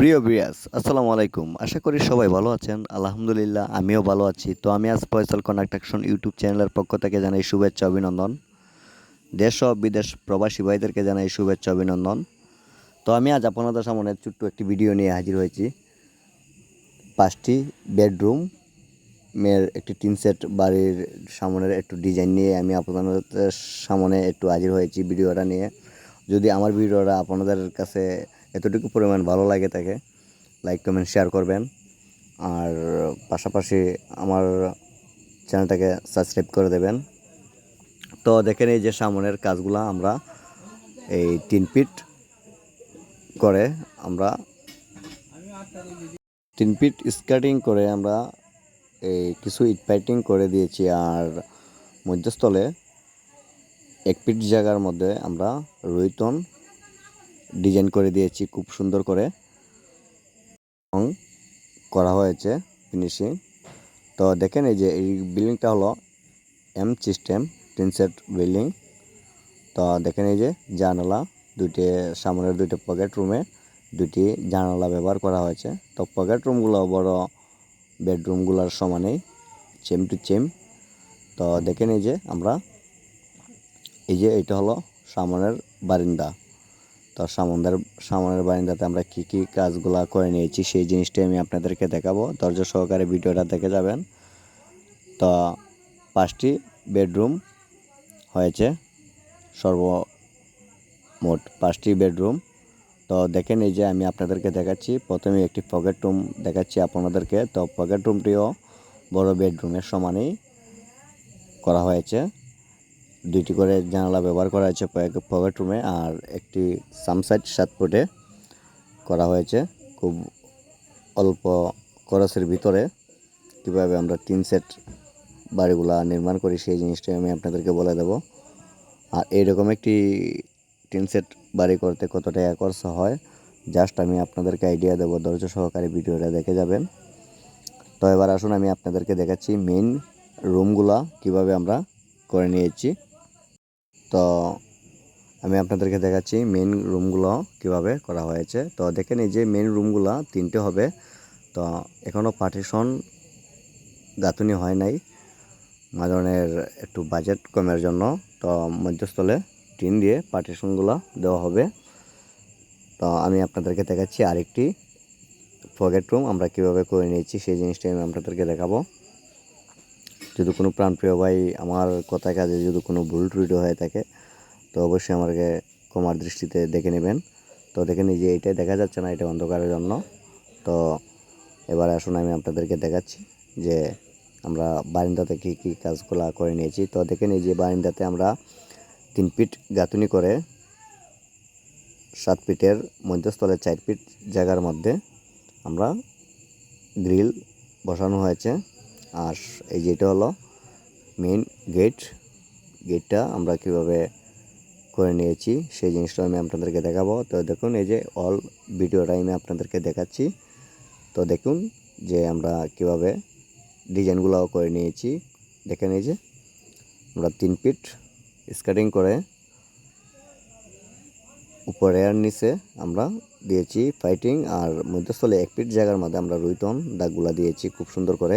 প্রিয় বিয়াস আসসালামু আলাইকুম। আশা করি সবাই ভালো আছেন। আলহামদুলিল্লাহ, আমিও ভালো আছি। তো আমি আজ ফয়সাল কন্ট্রাকশন ইউটিউব চ্যানেলের পক্ষ থেকে জানাই শুভেচ্ছা, অভিনন্দন। দেশ ও বিদেশ প্রবাসী ভাইদেরকে জানাই শুভেচ্ছা, অভিনন্দন। তো আমি আজ আপনাদের সামনে ছোট্ট একটি ভিডিও নিয়ে হাজির হয়েছি। পাঁচটি বেডরুম, মেয়ের একটি টিন সেট বাড়ির সামনের একটু ডিজাইন নিয়ে আমি আপনাদের সামনে একটু হাজির হয়েছি ভিডিওটা নিয়ে। যদি আমার ভিডিওটা আপনাদের কাছে এতটুকু পরিমাণ ভালো লাগে থাকে লাইক কমেন্ট শেয়ার করবেন। আর পাশাপাশি আমার চ্যানেলটাকে সাবস্ক্রাইব করে দেবেন। তো দেখেন এই যে সামনের কাজগুলো আমরা এই তিন ফিট করে আমরা তিন ফিট স্কার্টিং করে আমরা এই কিছু ইট পাইটিং করে দিয়েছি। আর মধ্যস্থলে এক ফিট জায়গার মধ্যে আমরা রুইতন ডিজাইন করে দিয়েছি খুব সুন্দর করে। রং করা হয়েছে ফিনিশিং তো দেখেন এই যে এই বিল্ডিংটা হলো M system tin set building তো দেখেন এই যে জানালা, দুইটি সামনের দুইটি পকেট রুমে দুটি জানালা ব্যবহার করা হয়েছে। তো পকেট রুমগুলো বড় বেডরুমগুলোর সমানেই চেম টু চেম তো দেখেন এই যে আমরা, এই যে এটা হলো সামনের বারিন্দা। তো সামনের সামনের বারিন্দাতে আমরা কি কি কাজগুলা করে নিয়েছি সেই জিনিসটাই আমি আপনাদেরকে দেখাবো। ধৈর্য সহকারে ভিডিওটা দেখে যাবেন। তো পাঁচটি বেডরুম হয়েছে সর্বমোট পাঁচটি বেডরুম। তো দেখেন এই যে আমি আপনাদেরকে দেখাচ্ছি, প্রথমে একটি পকেট রুম দেখাচ্ছি আপনাদেরকে। তো পকেট রুমটিও বড় বেডরুমের সমানেই করা হয়েছে। দুইটি করে জানালা ব্যবহার করা হয়েছে পকেট রুমে আর একটি সামসাইড সাত ফুটে করা হয়েছে। খুব অল্প খরচের ভিতরে কীভাবে আমরা তিন সেট বাড়িগুলা নির্মাণ করি সেই জিনিসটাই আমি আপনাদেরকে বলে দেব। আর এইরকম একটি তিন সেট বাড়ি করতে কত টাকা খরচ হয় জাস্ট আমি আপনাদেরকে আইডিয়া দেবো। ধৈর্য সহকারে ভিডিওটা দেখে যাবেন। তো এবার আসুন আমি আপনাদেরকে দেখাচ্ছি মেইন রুমগুলা কীভাবে আমরা করে নিয়েছি। তো আমি আপনাদেরকে দেখাচ্ছি মেন রুমগুলো কীভাবে করা হয়েছে। তো দেখেন এই যে মেন রুমগুলো তিনটে হবে। তো এখনও পার্টিশন গাঁথুনি হয় নাই। মাঝনের একটু বাজেট কমের জন্য। তো মধ্যস্থলে টিন দিয়ে পার্টিশনগুলো দেওয়া হবে। তো আমি আপনাদেরকে দেখাচ্ছি আরেকটি পকেট রুম আমরা কীভাবে করে নিয়েছি সেই জিনিসটাই আমি আপনাদেরকে দেখাবো। যদি কোনো প্রাণপ্রিয় ভাই আমার কথা কাজে যদি কোনো ভুল ত্রুটি হয়ে থাকে তো অবশ্যই আমাকে কমার দৃষ্টিতে দেখে নেবেন। তো দেখে নিই যে এইটাই দেখা যাচ্ছে না, এটা অন্ধকারের জন্য। তো এবার আসুন আমি আপনাদেরকে দেখাচ্ছি যে আমরা বারিন্দাতে কী কী কাজগুলো করে নিয়েছি। তো দেখে নিই যে বারিন্দাতে আমরা তিন ফিট গাঁথুনি করে সাত ফিটের মধ্যস্থলে চার ফিট জায়গার মধ্যে আমরা গ্রিল বসানো হয়েছে। আর এই যেটা হলো মেন গেট গেটটা আমরা কীভাবে করে নিয়েছি, সেই জিনিসটা আমি আপনাদেরকে দেখাবো। তো দেখুন, এই যে অল ভিডিওটা আমি আপনাদেরকে দেখাচ্ছি। তো দেখুন যে আমরা কীভাবে ডিজাইনগুলোও করে নিয়েছি। দেখেন এই যে, আমরা তিন ফিট স্কার্টিং করে উপরে আর নিচে আমরা দিয়েছি ফাইটিং আর মধ্যস্থলে এক ফিট জায়গার মধ্যে আমরা রুইতন দাগগুলা দিয়েছি খুব সুন্দর করে।